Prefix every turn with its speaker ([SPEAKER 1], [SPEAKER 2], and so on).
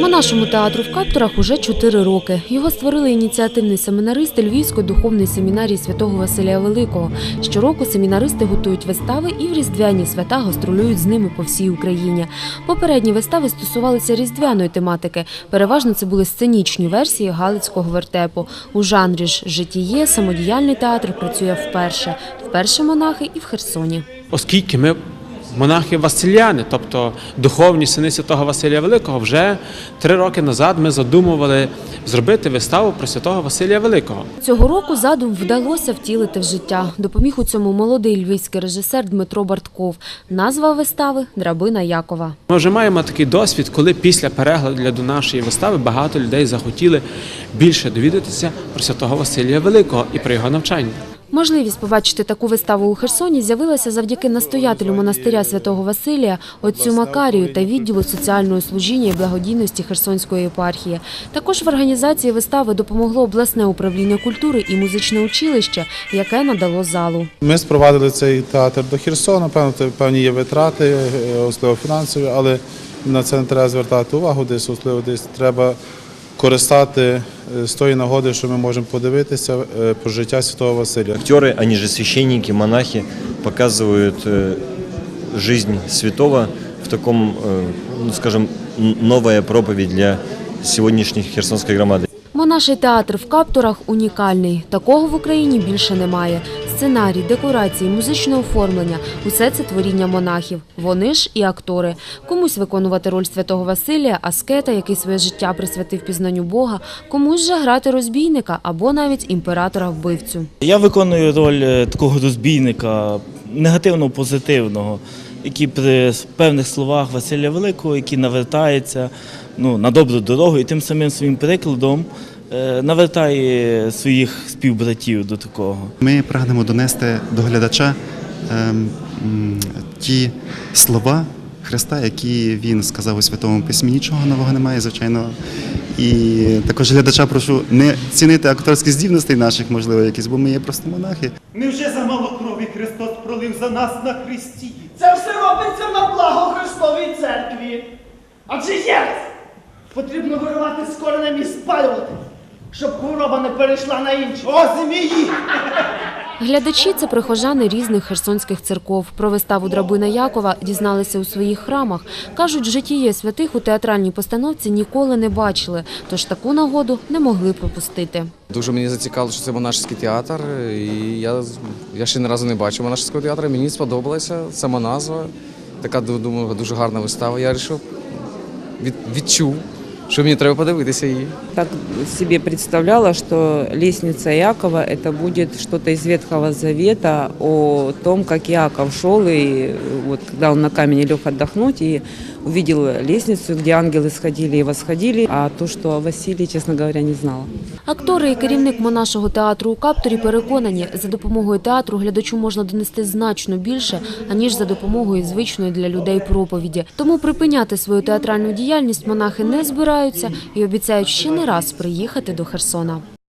[SPEAKER 1] Монашому театру в Каптурах уже чотири роки. Його створили ініціативний семінарист Львівської духовної семінарії святого Василія Великого. Щороку семінаристи готують вистави і в різдвяні свята гастролюють з ними по всій Україні. Попередні вистави стосувалися різдвяної тематики. Переважно це були сценічні версії Галицького вертепу. У жанрі ж житіє самодіяльний театр працює вперше. Вперше монахи і в Херсоні.
[SPEAKER 2] оскільки ми монахи Василяни, тобто духовні сини святого Василія Великого, вже три роки назад ми задумували зробити виставу про святого Василія Великого.
[SPEAKER 1] Цього року задум вдалося втілити в життя. Допоміг у цьому молодий львівський режисер Дмитро Бартков. Назва вистави Драбина Якова.
[SPEAKER 2] Ми вже маємо такий досвід, коли після перегляду нашої вистави багато людей захотіли більше довідатися про святого Василія Великого і про його навчання.
[SPEAKER 1] Можливість побачити таку виставу у Херсоні з'явилася завдяки настоятелю монастиря святого Василія, отцю Макарію та відділу соціального служіння і благодійності Херсонської єпархії. Також в організації вистави допомогло обласне управління культури і музичне училище, яке надало залу.
[SPEAKER 3] Ми спровадили цей театр до Херсона, певно, певні є витрати, е, особливо фінансові, але на це не треба звертати увагу, десь особливо десь треба користати е, з тої нагоди, що ми можемо подивитися е, про життя святого Василя.
[SPEAKER 4] Актеры, они же священники, монахи, показывают э, жизнь святого в таком, э, ну, скажем, н- новая проповедь для сегодняшней херсонской громады.
[SPEAKER 1] Монаший театр в Каптурах унікальний. Такого в Україні більше немає. Сценарій, декорації, музичне оформлення – усе це творіння монахів. Вони ж і актори. Комусь виконувати роль святого Василія, аскета, який своє життя присвятив пізнанню Бога, комусь же грати розбійника або навіть імператора-вбивцю.
[SPEAKER 5] Я виконую роль е, такого розбійника негативно-позитивного, який при певних словах Василя Великого, який навертається ну, на добру дорогу і тим самим своїм прикладом навертає своїх співбратів до такого.
[SPEAKER 6] Ми прагнемо донести до глядача ем, ті слова Христа, які він сказав у Святому Письмі. Нічого нового немає, звичайно. І також глядача прошу не цінити акторські здібностей наших, можливо, якісь, бо ми є просто монахи.
[SPEAKER 7] Невже замало крові Христос пролив за нас на Христі?
[SPEAKER 8] Це все робиться на благо Христовій церкві. Адже єресь потрібно виривати з коренем і спалювати, щоб хвороба не перейшла на інші.
[SPEAKER 7] О, змії!
[SPEAKER 1] Глядачі – це прихожани різних херсонських церков. Про виставу Драбина Якова дізналися у своїх храмах. Кажуть, житіє святих у театральній постановці ніколи не бачили, тож таку нагоду не могли пропустити.
[SPEAKER 9] Дуже мені зацікавило, що це монашеський театр, і я, я ще ні разу не бачив монашеського театру. Мені сподобалася сама назва. Така думаю, дуже гарна вистава. Я вирішив, від, відчув, що мені треба подивитися її.
[SPEAKER 10] так себе представляла, что лестница Якова это будет что-то из Ветхого Завета о том, как Яков шел и вот когда он на камень лег отдохнуть и увидел лестницу, где ангелы сходили и восходили, а то, что о Василии, честно говоря, не знала.
[SPEAKER 1] Актори і керівник монашого театру у Каптурі переконані, за допомогою театру глядачу можна донести значно більше, аніж за допомогою звичної для людей проповіді. Тому припиняти свою театральну діяльність монахи не збираються і обіцяють ще не раз приїхати до Херсона.